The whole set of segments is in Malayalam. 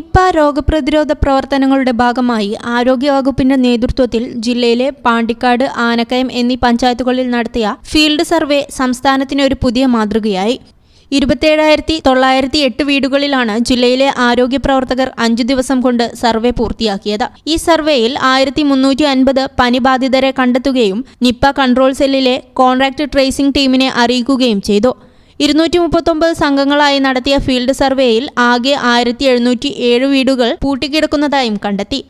നിപ്പ രോഗപ്രതിരോധ പ്രവർത്തനങ്ങളുടെ ഭാഗമായി ആരോഗ്യവകുപ്പിന്റെ നേതൃത്വത്തിൽ ജില്ലയിലെ പാണ്ടിക്കാട് ആനക്കയം എന്നീ പഞ്ചായത്തുകളിൽ നടത്തിയ ഫീൽഡ് സർവേ സംസ്ഥാനത്തിന് ഒരു പുതിയ മാതൃകയായി. ഇരുപത്തിയേഴായിരത്തി തൊള്ളായിരത്തി എട്ട് വീടുകളിലാണ് ജില്ലയിലെ ആരോഗ്യ പ്രവർത്തകർ അഞ്ചു ദിവസം കൊണ്ട് സർവേ പൂർത്തിയാക്കിയത്. ഈ സർവേയിൽ ആയിരത്തി മുന്നൂറ്റി അൻപത് പനിബാധിതരെ കണ്ടെത്തുകയും നിപ്പ കൺട്രോൾ സെല്ലിലെ കോൺട്രാക്ട് ട്രേസിംഗ് ടീമിനെ അറിയിക്കുകയും ചെയ്തു. ഇരുന്നൂറ്റി മുപ്പത്തൊമ്പത് സംഘങ്ങളായി നടത്തിയ ഫീൽഡ് സർവേയിൽ ആകെ ആയിരത്തി എഴുന്നൂറ്റി ഏഴ് വീടുകൾ പൂട്ടിക്കിടക്കുന്നതായും കണ്ടെത്തി.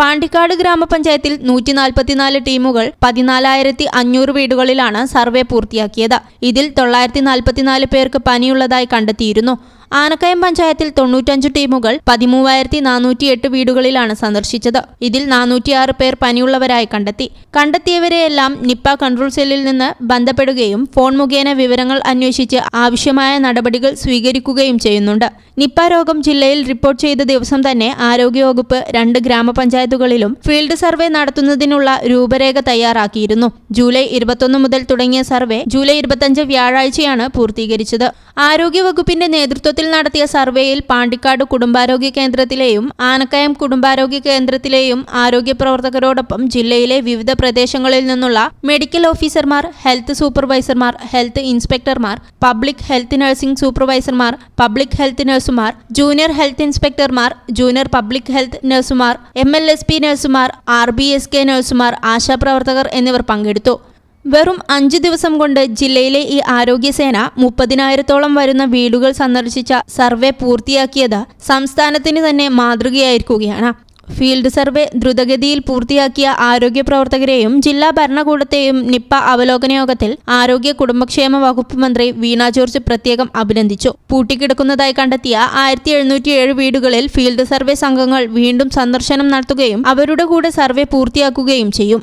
പാണ്ടിക്കാട് ഗ്രാമപഞ്ചായത്തിൽ നൂറ്റി നാൽപ്പത്തിനാല് ടീമുകൾ പതിനാലായിരത്തി അഞ്ഞൂറ് വീടുകളിലാണ് സർവേ പൂർത്തിയാക്കിയത്. ഇതിൽ തൊള്ളായിരത്തി നാൽപ്പത്തിനാല് പേർക്ക് പനിയുള്ളതായി കണ്ടെത്തിയിരുന്നു. ആനക്കയം പഞ്ചായത്തിൽ തൊണ്ണൂറ്റഞ്ച് ടീമുകൾ പതിമൂവായിരത്തി നാനൂറ്റി എട്ട് വീടുകളിലാണ് സന്ദർശിച്ചത്. ഇതിൽ നാനൂറ്റിയാറ് പേർ പനിയുള്ളവരായി കണ്ടെത്തി. കണ്ടെത്തിയവരെയെല്ലാം നിപ്പ കൺട്രോൾ സെല്ലിൽ നിന്ന് ബന്ധപ്പെടുകയും ഫോൺ മുഖേന വിവരങ്ങൾ അന്വേഷിച്ച് ആവശ്യമായ നടപടികൾ സ്വീകരിക്കുകയും ചെയ്യുന്നുണ്ട്. നിപ്പ രോഗം ജില്ലയിൽ റിപ്പോർട്ട് ചെയ്ത ദിവസം തന്നെ ആരോഗ്യവകുപ്പ് രണ്ട് ഗ്രാമപഞ്ചായത്തുകളിലും ഫീൽഡ് സർവേ നടത്തുന്നതിനുള്ള രൂപരേഖ തയ്യാറാക്കിയിരുന്നു. ജൂലൈ ഇരുപത്തൊന്ന് മുതൽ തുടങ്ങിയ സർവേ ജൂലൈ ഇരുപത്തഞ്ച് വ്യാഴാഴ്ചയാണ് പൂർത്തീകരിച്ചത്. ആരോഗ്യവകുപ്പിന്റെ നേതൃത്വത്തിൽ നടത്തിയ സർവേയിൽ പാണ്ടിക്കാട് കുടുംബാരോഗ്യ കേന്ദ്രത്തിലെയും ആനക്കയം കുടുംബാരോഗ്യ കേന്ദ്രത്തിലെയും ആരോഗ്യ പ്രവർത്തകരോടൊപ്പം ജില്ലയിലെ വിവിധ പ്രദേശങ്ങളിൽ നിന്നുള്ള മെഡിക്കൽ ഓഫീസർമാർ ഹെൽത്ത് സൂപ്പർവൈസർമാർ ഹെൽത്ത് ഇൻസ്പെക്ടർമാർ പബ്ലിക് ഹെൽത്ത് നഴ്സിംഗ് സൂപ്പർവൈസർമാർ പബ്ലിക് ഹെൽത്ത് നഴ്സുമാർ ജൂനിയർ ഹെൽത്ത് ഇൻസ്പെക്ടർമാർ ജൂനിയർ പബ്ലിക് ഹെൽത്ത് നഴ്സുമാർ എം എൽ എസ് പി നഴ്സുമാർ ആർ ബി എസ് കെ നഴ്സുമാർ ആശാപ്രവർത്തകർ എന്നിവർ പങ്കെടുത്തു. വെറും അഞ്ച് ദിവസം കൊണ്ട് ജില്ലയിലെ ഈ ആരോഗ്യസേന മുപ്പതിനായിരത്തോളം വരുന്ന വീടുകൾ സന്ദർശിച്ച സർവേ പൂർത്തിയാക്കിയത് സംസ്ഥാനത്തിന് തന്നെ മാതൃകയായിരിക്കുകയാണ്. ഫീൽഡ് സർവേ ദ്രുതഗതിയിൽ പൂർത്തിയാക്കിയ ആരോഗ്യ പ്രവർത്തകരെയും ജില്ലാ ഭരണകൂടത്തെയും നിപ്പ അവലോകന യോഗത്തിൽ ആരോഗ്യ കുടുംബക്ഷേമ വകുപ്പ് മന്ത്രി വീണ ജോർജ് പ്രത്യേകം അഭിനന്ദിച്ചു. പൂട്ടിക്കിടക്കുന്നതായി കണ്ടെത്തിയ ആയിരത്തി എഴുന്നൂറ്റി ഏഴ് വീടുകളിൽ ഫീൽഡ് സർവേ സംഘങ്ങൾ വീണ്ടും സന്ദർശനം നടത്തുകയും അവരുടെ കൂടെ സർവേ പൂർത്തിയാക്കുകയും ചെയ്യും.